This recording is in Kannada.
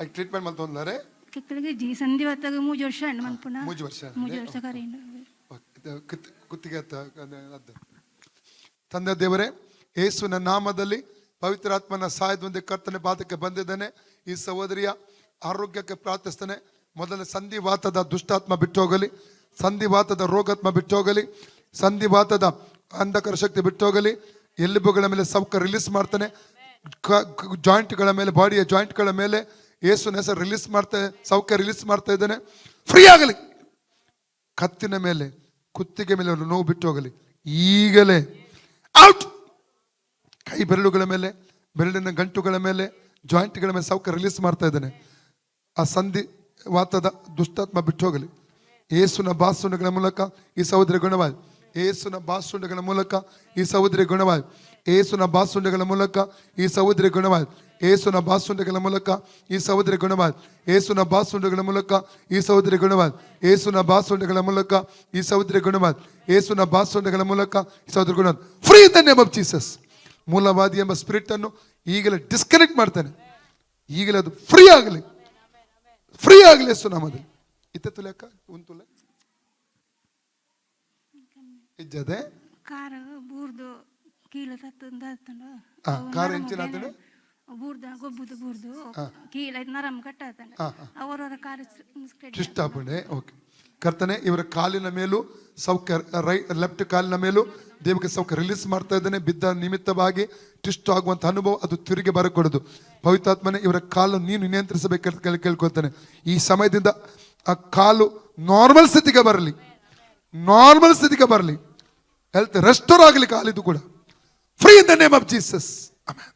ಐ ಟ್ರೀಟ್ಮೆಂಟ್ ಮಲ್ತ ಒಂದರೆ ಕೆಕ್ಕಳಿಗೆ ಜಿ ಸಂಧಿ ಹೊತ್ತಾಗ ಮೂಜು ವರ್ಷ ಅಂಡ್ ಮನ್ಪುನ ಮೂಜು ವರ್ಷ ಮೂಜು ವರ್ಷ ಕರೆಯಿಂದ ಕುತ್ತಿಗೆ ಅದ್ದು. ತಂದೆ ದೇವರೇ ಯೇಸುವಿನ ನಾಮದಲ್ಲಿ ಪವಿತ್ರಾತ್ಮನ ಸಹಾಯದೊಂದಿಗೆ ಕರ್ತನೆ ಬಾಧಕ್ಕೆ ಬಂದಿದ್ದಾನೆ. ಈ ಸಹೋದರಿಯ ಆರೋಗ್ಯಕ್ಕೆ ಪ್ರಾರ್ಥಿಸ್ತೇನೆ. ಮೊದಲ ಸಂಧಿವಾತದ ದುಷ್ಟಾತ್ಮ ಬಿಟ್ಟೋಗಲಿ ಸಂಧಿವಾತದ ರೋಗಾತ್ಮ ಬಿಟ್ಟೋಗಲಿ ಸಂಧಿವಾತದ ಅಂಧಕರ ಶಕ್ತಿ ಬಿಟ್ಟೋಗಲಿ ಎಲುಬುಗಳ ಮೇಲೆ ಸೌಕ ರಿಲೀಸ್ ಮಾಡ್ತಾನೆ ಜಾಯಿಂಟ್ಗಳ ಮೇಲೆ, ಬಾಡಿಯ ಜಾಯಿಂಟ್ಗಳ ಮೇಲೆ ಯೇಸುನ ಹೆಸರು ರಿಲೀಸ್ ಮಾಡ್ತಾ, ಸೌಖ್ಯ ರಿಲೀಸ್ ಮಾಡ್ತಾ ಇದ್ದಾನೆ. ಫ್ರೀ ಆಗಲಿ. ಕತ್ತಿನ ಮೇಲೆ, ಕುತ್ತಿಗೆ ಮೇಲೆ ನೋವು ಬಿಟ್ಟು ಹೋಗಲಿ. ಈಗಲೇ. ಔಟ್ ಕೈ ಬೆರಳುಗಳ ಮೇಲೆ, ಬೆರಳಿನ ಗಂಟುಗಳ ಮೇಲೆ ಜಾಯಿಂಟ್ಗಳ ಮೇಲೆ ಸೌಖ್ಯ ರಿಲೀಸ್ ಮಾಡ್ತಾ ಇದ್ದಾನೆ. ಆ ಸಂಧಿ, ವಾತದ ದುಷ್ಟಾತ್ಮ ಬಿಟ್ಟು ಹೋಗಲಿ. ಏಸುನ ಬಾಸುನಗಳ ಮೂಲಕ ಈ ಸಹೋದರ ಗುಣವಾಯ್ ಏಸುನ ಬಾಸುಂಡಗಳ ಮೂಲಕ ಈ ಸಹೋದರಿ ಗುಣವಾಯ್. ಏಸುನ ಬಾಸುಂಡಗಳ ಮೂಲಕ ಈ ಸಹೋದರಿ ಗುಣವಾಯ್. ಏಸುನ ಬಾಸುಂಡಗಳ ಮೂಲಕ ಈ ಸಹೋದರಿ ಗುಣವಾಯ್. ಏಸುನ ಬಾಸುಂಡಗಳ ಮೂಲಕ ಈ ಸಹೋದರಿ ಗುಣವಾಯ್. ಏಸುನ ಬಾಸುಂಡಗಳ ಮೂಲಕ ಈ ಸಹೋದರಿ ಗುಣವಾಯ್. ಏಸುನ ಬಾಸುಂಡಗಳ ಮೂಲಕ ಈ ಸಹೋದರಿ ಗುಣವಾದ free the name of Jesus ಮೂಲವಾದಿ ಎಂಬ ಸ್ಪಿರಿಟ್ ಅನ್ನು ಈಗಲೇ ಡಿಸ್ಕನೆಕ್ಟ್ ಮಾಡ್ತಾನೆ. ಈಗಲೇ ಅದು ಫ್ರೀ ಆಗಲಿ. ಫ್ರೀ ಆಗಲಿ ಯೇಸು ನಾಮದಲ್ಲಿ. ಇತ್ತೆ ತುಲೆಕ್ಕ ಒಂದು ತುಲೆ? ಇಜ್ಜದೆ? ಕಾರ ಬೂರ್ದು ಕೀಲ ತತ್ತಂದ ಹತ್ತಂಡು ಆ, ಕಾರ ಎಂಚಿನ ಹತ್ತಂಡು? ಬೂರ್ದ ಗೊಬ್ಬುದು ಬೂರ್ದು. ಕೀಲ ನರಮ್ ಕಟ್ಟಾತಂಡ ಅವರವರ ಕಾರ ಶಿಷ್ಟಾಪಣೆ ಓಕೆ. ಕರ್ತನೆ ಇವರ ಕಾಲಿನ ಮೇಲೂ ಸೌಖ್ಯ ರೈ ಲೆಫ್ಟ್ ಕಾಲಿನ ಮೇಲೂ ದೇವಕ್ಕೆ ಸೌಖ್ಯ ರಿಲೀಸ್ ಮಾಡ್ತಾ ಇದ್ದಾನೆ. ಬಿದ್ದ ನಿಮಿತ್ತವಾಗಿ ಟಿಸ್ಟ್ ಆಗುವಂತ ಅನುಭವ ಅದು ತಿರುಗಿ ಬರಕೂಡದು. ಪವಿತ್ರಾತ್ಮನೆ ಇವರ ಕಾಲು ನೀನು ನಿಯಂತ್ರಿಸಬೇಕು ಕೇಳಿ ಕೇಳ್ಕೊಳ್ತಾನೆ. ಈ ಸಮಯದಿಂದ ಆ ಕಾಲು ನಾರ್ಮಲ್ ಸ್ಥಿತಿಗೆ ಬರಲಿ. ನಾರ್ಮಲ್ ಸ್ಥಿತಿಗೆ ಬರಲಿ. ಹೆಲ್ತ್ ರೆಸ್ಟೋರ್ ಆಗಲಿ ಕಾಲಿದ್ದು ಕೂಡ. Free in the name of Jesus ಆಮೇಲೆ